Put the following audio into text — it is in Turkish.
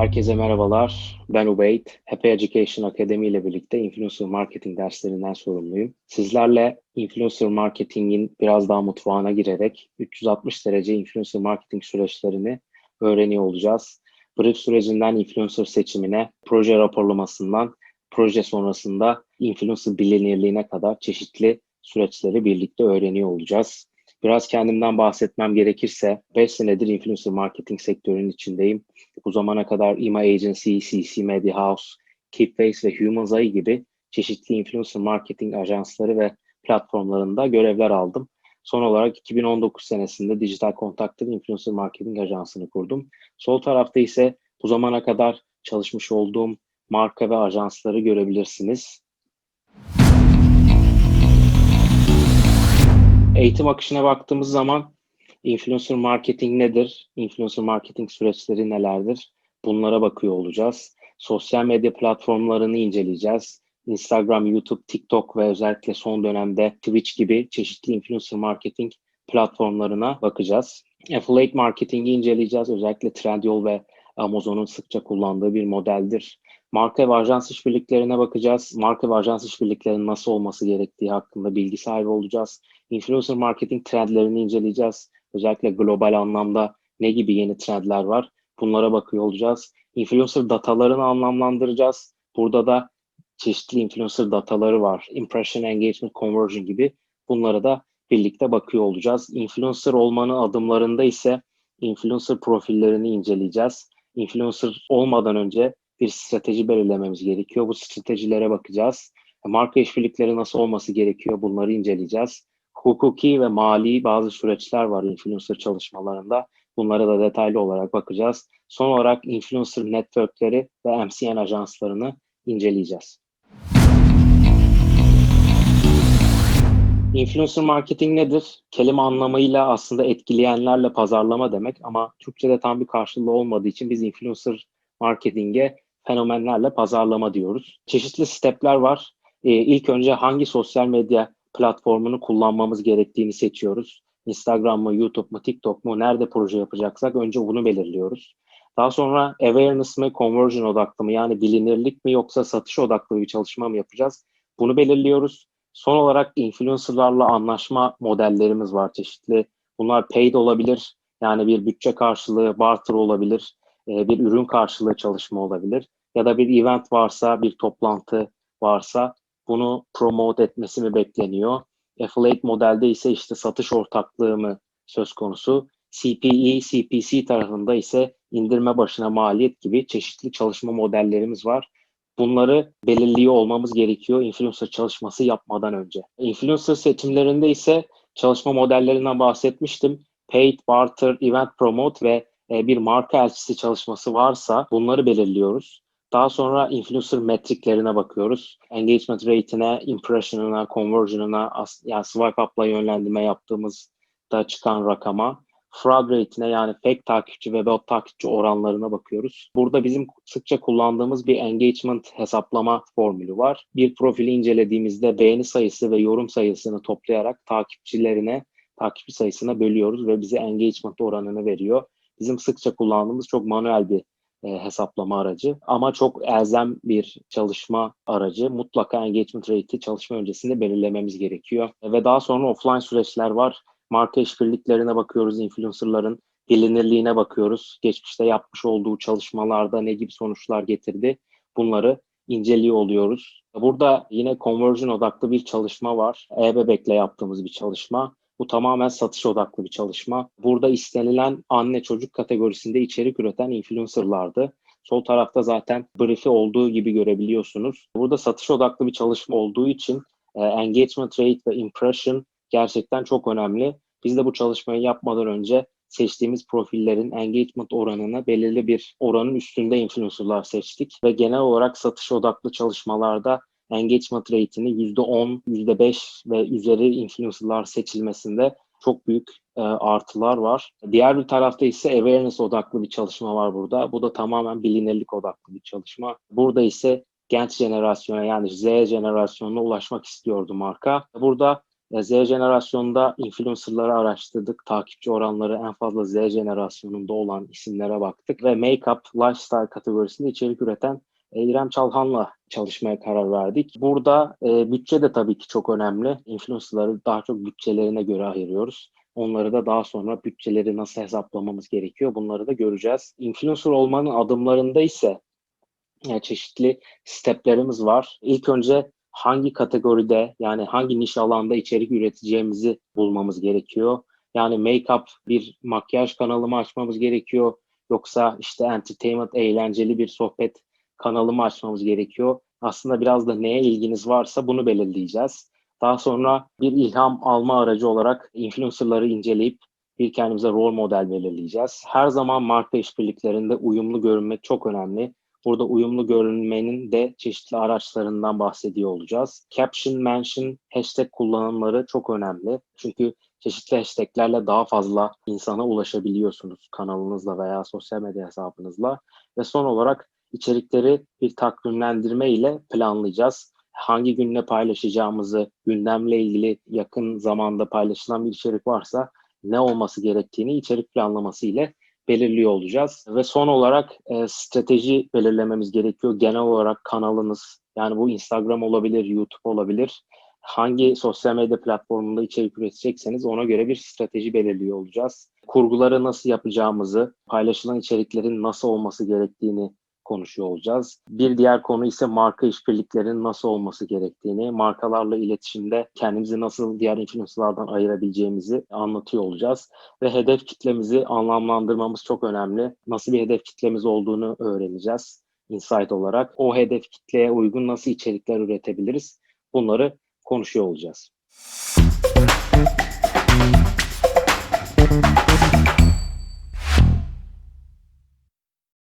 Herkese merhabalar. Ben Ubeyd. Happy Education Akademi ile birlikte influencer marketing derslerinden sorumluyum. Sizlerle influencer marketingin biraz daha mutfağına girerek 360 derece influencer marketing süreçlerini öğreniyor olacağız. Brief sürecinden influencer seçimine, proje raporlamasından proje sonrasında influencer bilinirliğine kadar çeşitli süreçleri birlikte öğreniyor olacağız. Biraz kendimden bahsetmem gerekirse 5 senedir influencer marketing sektörünün içindeyim. Bu zamana kadar IMA Agency, CC Media House, Keepface ve Human's Eye gibi çeşitli influencer marketing ajansları ve platformlarında görevler aldım. Son olarak 2019 senesinde Digital Contact'ın influencer marketing ajansını kurdum. Sol tarafta ise bu zamana kadar çalışmış olduğum marka ve ajansları görebilirsiniz. Eğitim akışına baktığımız zaman influencer marketing nedir? Influencer marketing süreçleri nelerdir? Bunlara bakıyor olacağız. Sosyal medya platformlarını inceleyeceğiz. Instagram, YouTube, TikTok ve özellikle son dönemde Twitch gibi çeşitli influencer marketing platformlarına bakacağız. Affiliate marketing'i inceleyeceğiz. Özellikle Trendyol ve Amazon'un sıkça kullandığı bir modeldir. Marka ve ajans işbirliklerine bakacağız. Marka ve ajans işbirliklerinin nasıl olması gerektiği hakkında bilgi sahibi olacağız. Influencer marketing trendlerini inceleyeceğiz. Özellikle global anlamda ne gibi yeni trendler var? Bunlara bakıyor olacağız. Influencer datalarını anlamlandıracağız. Burada da çeşitli influencer dataları var. Impression, engagement, conversion gibi. Bunlara da birlikte bakıyor olacağız. Influencer olmanın adımlarında ise influencer profillerini inceleyeceğiz. Influencer olmadan önce bir strateji belirlememiz gerekiyor. Bu stratejilere bakacağız. Marka işbirlikleri nasıl olması gerekiyor bunları inceleyeceğiz. Hukuki ve mali bazı süreçler var influencer çalışmalarında. Bunlara da detaylı olarak bakacağız. Son olarak influencer networkleri ve MCN ajanslarını inceleyeceğiz. Influencer marketing nedir? Kelime anlamıyla aslında etkileyenlerle pazarlama demek ama Türkçe'de tam bir karşılığı olmadığı için biz influencer marketing'e fenomenlerle pazarlama diyoruz. Çeşitli stepler var. Ee, ilk önce hangi sosyal medya platformunu kullanmamız gerektiğini seçiyoruz. Instagram mı, YouTube mu, TikTok mu, nerede proje yapacaksak önce bunu belirliyoruz. Daha sonra awareness mi, conversion odaklı mı yani bilinirlik mi yoksa satış odaklı bir çalışma mı yapacağız? Bunu belirliyoruz. Son olarak influencerlarla anlaşma modellerimiz var çeşitli. Bunlar paid olabilir. Yani bir bütçe karşılığı, barter olabilir. E, bir ürün karşılığı çalışma olabilir. Ya da bir event varsa, bir toplantı varsa bunu promote etmesi mi bekleniyor? Affiliate modelde ise işte satış ortaklığı mı söz konusu? CPE, CPC tarafında ise indirme başına maliyet gibi çeşitli çalışma modellerimiz var. Bunları belirliyor olmamız gerekiyor influencer çalışması yapmadan önce. Influencer seçimlerinde ise çalışma modellerinden bahsetmiştim. Paid, barter, event promote ve e, bir marka elçisi çalışması varsa bunları belirliyoruz. Daha sonra influencer metriklerine bakıyoruz. Engagement rate'ine, impression'ına, conversion'ına, yani swipe up'la yönlendirme yaptığımızda çıkan rakama, fraud rate'ine yani fake takipçi ve bot takipçi oranlarına bakıyoruz. Burada bizim sıkça kullandığımız bir engagement hesaplama formülü var. Bir profili incelediğimizde beğeni sayısı ve yorum sayısını toplayarak takipçilerine, takipçi sayısına bölüyoruz ve bize engagement oranını veriyor. Bizim sıkça kullandığımız çok manuel bir e, hesaplama aracı ama çok elzem bir çalışma aracı. Mutlaka engagement rate'i çalışma öncesinde belirlememiz gerekiyor. Ve daha sonra offline süreçler var. Marka işbirliklerine bakıyoruz, influencerların bilinirliğine bakıyoruz. Geçmişte yapmış olduğu çalışmalarda ne gibi sonuçlar getirdi bunları inceliyor oluyoruz. Burada yine conversion odaklı bir çalışma var. E-Bebek'le yaptığımız bir çalışma. Bu tamamen satış odaklı bir çalışma. Burada istenilen anne çocuk kategorisinde içerik üreten influencerlardı. Sol tarafta zaten brief'i olduğu gibi görebiliyorsunuz. Burada satış odaklı bir çalışma olduğu için e, engagement rate ve impression gerçekten çok önemli. Biz de bu çalışmayı yapmadan önce seçtiğimiz profillerin engagement oranını belirli bir oranın üstünde influencerlar seçtik ve genel olarak satış odaklı çalışmalarda engagement rate'ini %10, %5 ve üzeri influencerlar seçilmesinde çok büyük e, artılar var. Diğer bir tarafta ise awareness odaklı bir çalışma var burada. Bu da tamamen bilinirlik odaklı bir çalışma. Burada ise genç jenerasyona yani Z jenerasyonuna ulaşmak istiyordu marka. Burada E, Z jenerasyonunda influencerları araştırdık. Takipçi oranları en fazla Z jenerasyonunda olan isimlere baktık ve make-up, lifestyle kategorisinde içerik üreten İrem Çalhan'la çalışmaya karar verdik. Burada e, bütçe de tabii ki çok önemli. Influencerları daha çok bütçelerine göre ayırıyoruz. Onları da daha sonra bütçeleri nasıl hesaplamamız gerekiyor bunları da göreceğiz. Influencer olmanın adımlarında ise yani e, çeşitli steplerimiz var. İlk önce hangi kategoride yani hangi niş alanda içerik üreteceğimizi bulmamız gerekiyor. Yani make-up bir makyaj kanalı mı açmamız gerekiyor yoksa işte entertainment eğlenceli bir sohbet kanalı mı açmamız gerekiyor. Aslında biraz da neye ilginiz varsa bunu belirleyeceğiz. Daha sonra bir ilham alma aracı olarak influencerları inceleyip bir kendimize rol model belirleyeceğiz. Her zaman marka işbirliklerinde uyumlu görünmek çok önemli. Burada uyumlu görünmenin de çeşitli araçlarından bahsediyor olacağız. Caption, mention, hashtag kullanımları çok önemli. Çünkü çeşitli hashtaglerle daha fazla insana ulaşabiliyorsunuz kanalınızla veya sosyal medya hesabınızla. Ve son olarak içerikleri bir takvimlendirme ile planlayacağız. Hangi günle paylaşacağımızı, gündemle ilgili yakın zamanda paylaşılan bir içerik varsa ne olması gerektiğini içerik planlaması ile belirliyor olacağız. Ve son olarak e, strateji belirlememiz gerekiyor. Genel olarak kanalınız, yani bu Instagram olabilir, YouTube olabilir. Hangi sosyal medya platformunda içerik üretecekseniz ona göre bir strateji belirliyor olacağız. Kurguları nasıl yapacağımızı, paylaşılan içeriklerin nasıl olması gerektiğini konuşuyor olacağız. Bir diğer konu ise marka işbirliklerinin nasıl olması gerektiğini, markalarla iletişimde kendimizi nasıl diğer influencerlardan ayırabileceğimizi anlatıyor olacağız. Ve hedef kitlemizi anlamlandırmamız çok önemli. Nasıl bir hedef kitlemiz olduğunu öğreneceğiz insight olarak. O hedef kitleye uygun nasıl içerikler üretebiliriz? Bunları konuşuyor olacağız.